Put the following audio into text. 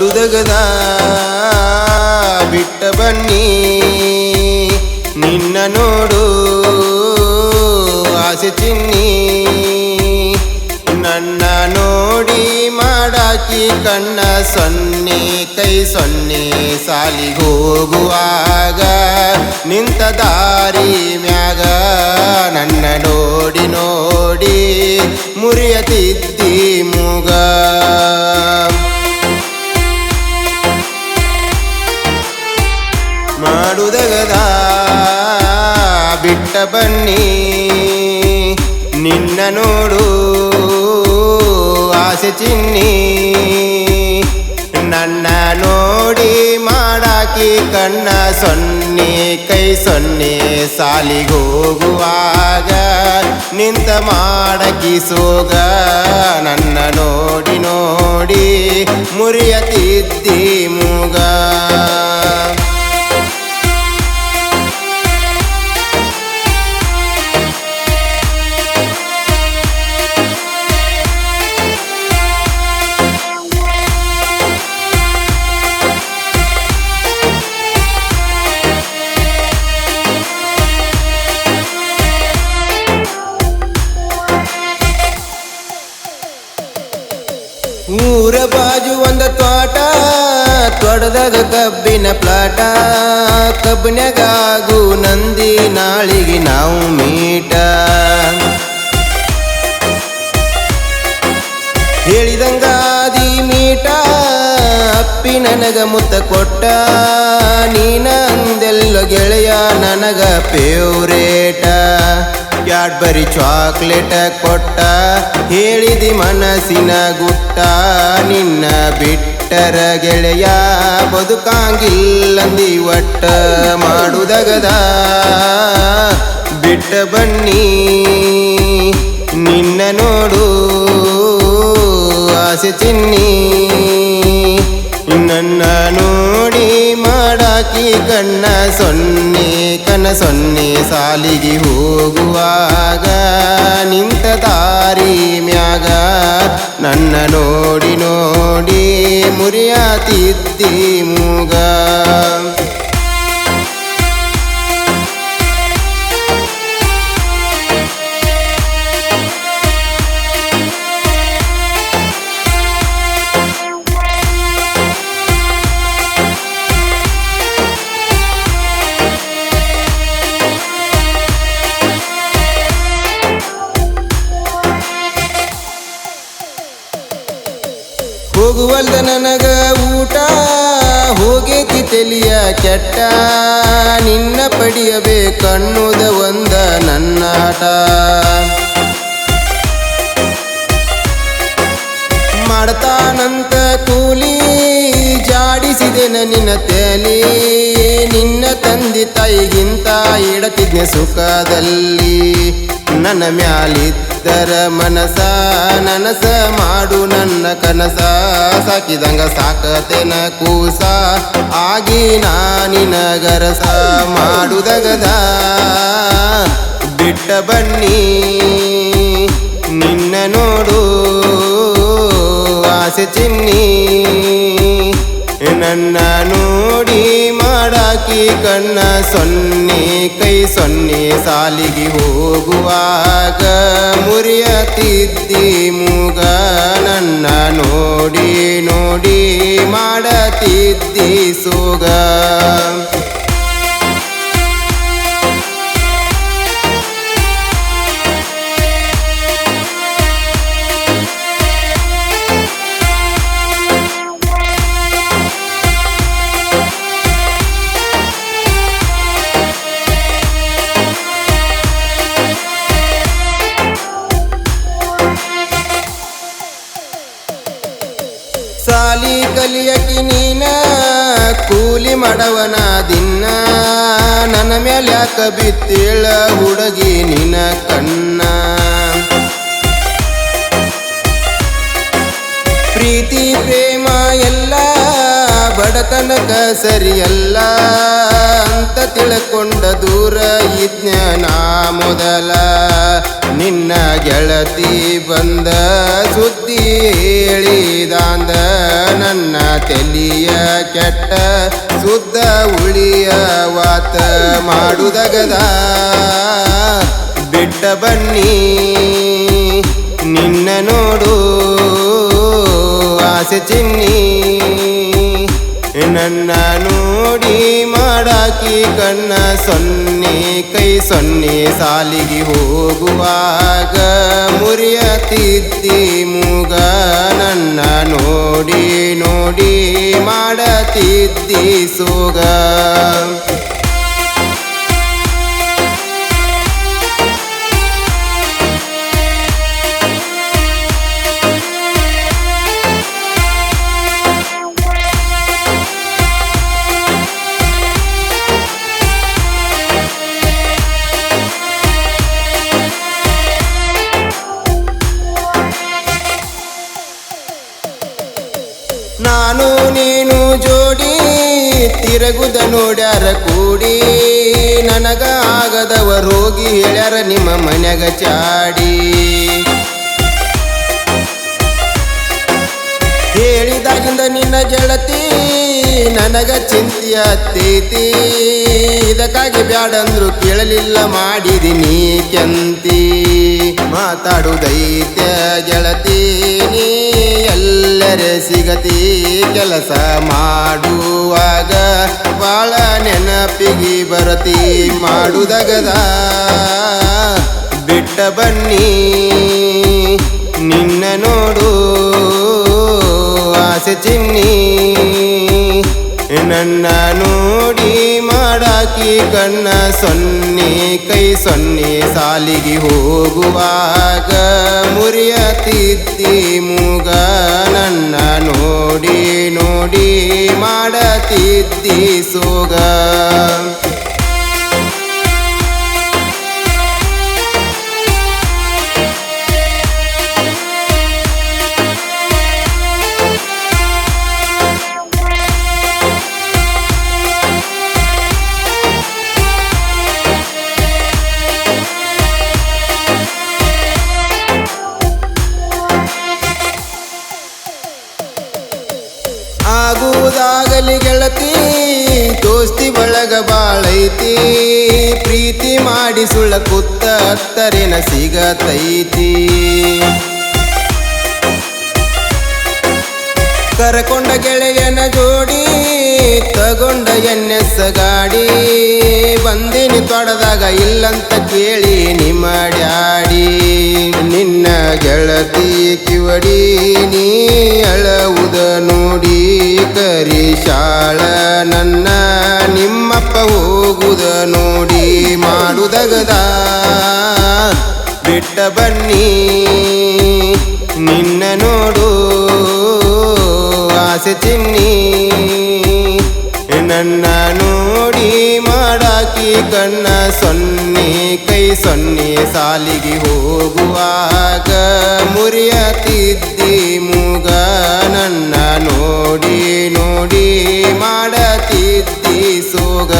ಮಾಡುದಗದ ಬಿಟ್ಟ ಬನ್ನಿ, ನಿನ್ನ ನೋಡು ಆಸೆ ಚಿನ್ನಿ. ನನ್ನ ನೋಡಿ ಮಾಡಾಕಿ ಕಣ್ಣ ಸೊನ್ನೆ, ಕೈ ಸೊನ್ನೆ ಸಾಲಿ ಹೋಗುವಾಗ ನಿಂತ ದಾರಿ ಮ್ಯಾಗ ನನ್ನ ನೋಡಿ ನೋಡಿ ಮುರಿಯತಿದ್ದಿ ಮೂಗ. ಬನ್ನಿ. ನಿನ್ನ ನೋಡು ಆಸೆ ಚಿನ್ನಿ. ನನ್ನ ನೋಡಿ ಮಾಡಾಕಿ ಕಣ್ಣ ಸೊನ್ನೆ, ಕೈ ಸೊನ್ನೆ. ಸಾಲಿಗೋಗುವಾಗ ನಿಂತ ಮಾಡಕಿ ಸೋಗ. ನನ್ನ ನೋಡಿ ನೋಡಿ ಮುರಿಯತಿದ್ದಿ ಕಬ್ಬಿನ ಪ್ಲಾಟ. ಕಬ್ಬಿನಗಾಗು ನಂದಿ ನಾಳಿಗೆ ನಾವು ಮೀಟ. ಹೇಳಿದಂಗಾದಿ ಮೀಟ, ಅಪ್ಪಿ ನನಗ ಮುತ್ತ ಕೊಟ್ಟ. ನೀನ ಅಂದೆಲ್ಲ ಗೆಳೆಯ ನನಗ ಫೇವ್ರೇಟ ಕ್ಯಾಡ್ಬರಿ ಚಾಕ್ಲೇಟ ಕೊಟ್ಟ, ಹೇಳಿದಿ ಮನಸ್ಸಿನ ಗುಟ್ಟ, ನಿನ್ನ ಬಿಟ್ಟರ ಗೆಳೆಯ ಬದುಕಾಂಗಿಲ್ಲಂದಿ ಒಟ್ಟ ಮಾಡುದಗದ. ಬಿಟ್ಟ ಬನ್ನಿ, ನಿನ್ನ ನೋಡು, ಆಸೆ ಚಿನ್ನಿ. ನನ್ನ ನೋಡಿ ಮಾಡಾಕಿ ಕಣ್ಣ ಸೊನ್ನೆ ಕನ ಸೊನ್ನೆ ಸಾಲಿಗೆ ಹೋಗುವಾಗ ನಿಂತ ದಾರಿ ಮ್ಯಾಗ ನನ್ನ ನೋಡಿ ನೋಡಿ ಮುರಿಯಾತಿದ್ದಿ ಮೂಗ. ಹೋಗುವಲ್ದ ನನಗ ಊಟ, ಹೋಗೇತಿ ತೆಲಿಯ ಕೆಟ್ಟ. ನಿನ್ನ ಪಡೆಯಬೇಕನ್ನುದ ಒಂದ ನನ್ನಾಟ ಮಾಡ್ತಾನಂತ ಕೂಲಿ, ಜಾಡಿಸಿದೆನ ನಿನ್ನ ತೆಲಿ. ನಿನ್ನ ತಂದೆ ತಾಯಿಗಿಂತ ಇಡತಿದ್ನೆ ಸುಖದಲ್ಲಿ. ನನ್ನ ಮ್ಯಾಲಿದ್ದರ ಮನಸ, ನನಸ ಮಾಡು ನನ್ನ ಕನಸ. ಸಾಕಿದಂಗ ಸಾಕತೆನ ಕೂಸ, ಆಗಿ ನಾನಿನ ಗರಸ ಮಾಡುದಗದ ಬಿಟ್ಟ ಬನ್ನಿ, ನಿನ್ನ ನೋಡು, ಆಸೆ ಚಿನ್ನಿ. ನನ್ನ ನೋಡಿ ಮಾಡಾಕಿ ಕಣ್ಣ ಸೊನ್ನೆ, ಕೈ ಸೊನ್ನೆ ಸಾಲಿಗೆ ಹೋಗುವಾಗ ಮುರಿಯತಿದ್ದಿ ಮೂಗ, ನನ್ನ ನೋಡಿ ನೋಡಿ ಮಾಡತಿದ್ದಿ ಸೋಗ. ಕಲಿಯಕಿ ನೀನ, ಕೂಲಿ ಮಾಡವನ ದಿನ ನನ್ನ ಮೇಲೆ ಯಾಕ ಬಿತ್ತೇಳ ಹುಡುಗಿ ನಿನ ಕಣ್ಣ. ಪ್ರೀತಿ, ಪ್ರೇಮ ಎಲ್ಲ ಬಡತನಕ ಸರಿಯಲ್ಲ. ಅಂತ ತಿಳ್ಕೊಂಡ ದೂರ ಇದ್ನ ಮೊದಲ. ನಿನ್ನ ಗೆಳತಿ ಬಂದ ಸುದ್ದಿ ಹೇಳಿದಾಂದ. ತೆಲಿಯ ಕೆಟ್ಟ ಸುದ್ದ ಉಳಿಯ ವಾತ ಮಾಡುದಗದ. ಬಿಟ್ಟ ಬನ್ನಿ ನಿನ್ನ ನೋಡು ಆಸೆ ಚಿನ್ನಿ. ನನ್ನ ನೋಡಿ ಮಾಡಾಕಿ ಕಣ್ಣ ಸೊನ್ನೆ, ಕೈ ಸೊನ್ನೆ ಸಾಲಿಗೆ ಹೋಗುವಾಗ ಮುರಿಯತಿದ್ದಿ ಮೂಗ ನನ್ನ ನೋಡಿ ನೋಡಿ ಮಾಡತಿದ್ದಿ ಸೋಗ. ತಿರುಗುದ ನೋಡ್ಯಾರ ಕೂಡಿ. ನನಗ ಆಗದವ ರೋಗಿ ಹೇಳ್ಯಾರ ನಿಮ್ಮ ಮನ್ಯಾಗ ಚಾಡಿ. ಹೇಳಿದಾಗಿಂದ ನಿನ್ನ ಗೆಳತಿ ನನಗ ಚಿಂತೆಯ ತೀತಿ ಇದಕ್ಕಾಗಿ ಬ್ಯಾಡಂದ್ರು ಕೇಳಲಿಲ್ಲ ಮಾಡಿದೀನಿ ಕೆಂತಿ. ಮಾತಾಡುದೈತ್ಯ ಗೆಳತಿ, ನೀ ಎಲ್ಲರ ಸಿಗತಿ, ಕೆಲಸ ಮಾಡುವಾಗ ಬಾಳ ನೆನಪಿಗೆ ಬರತಿ. ಮಾಡುದಗದ ಬಿಟ್ಟ ಬನ್ನಿ, ನಿನ್ನ ನೋಡು, ಆಸೆ ಚಿನ್ನಿ. ನನ್ನ ನೋಡಿ ಮಾಡಾಕಿ ಕಣ್ಣ ಸೊನ್ನೆ, ಕೈ ಸೊನ್ನೆ ಸಾಲಿಗೆ ಹೋಗುವಾಗ ಮುರಿಯತಿದ್ದಿ ಮೂಗ, ನನ್ನ ನೋಡಿ ನೋಡಿ ಮಾಡತಿದ್ದಿ ಸೋಗ. ಗೆಳತಿ ದೋಸ್ತಿ ಬಳಗ ಬಾಳೈತಿ ಪ್ರೀತಿ ಮಾಡಿ ಸುಳ್ಳ ಕುತ್ತ ಹತ್ತರಿನ ಸಿಗತೈತಿ. ಕರಕೊಂಡ ಗೆಳೆಯನ ಜೋಡಿ ತಗೊಂಡ ಎನ್ನೆಸ್ಸ ಗಾಡಿ. ಬಂದಿನಿ ತೊಡದಾಗ ಇಲ್ಲಂತ ಕೇಳಿ ನಿಮ್ಮ ಡ್ಯಾಡಿ ನಿನ್ನ ಗೆಳತಿ ಕಿವಡಿ ನೀ ಅಳವುದ ನೋಡಿ ಕರಿಶಾಳ ನನ್ನ ನಿಮ್ಮಪ್ಪ ಹೋಗುದ ನೋಡಿ ಮಾಡುದಗದ. ಬಿಟ್ಟ ಬನ್ನಿ, ನಿನ್ನ ನೋಡು, ಆಸೆ ಚಿನ್ನಿ ನನ್ನ ನೋಡಿ ಮಾಡಾಕಿ ಕಣ್ಣ ಸೊನ್ನೆ ಕೈ ಸೊನ್ನೆ ಸಾಲಿಗೆ ಹೋಗುವಾಗ ಮುರಿಯತಿದ್ದಿ ಮೂಗ ನನ್ನ ನೋಡಿ ನೋಡಿ ಮಾಡತಿದ್ದಿ ಸೋಗ.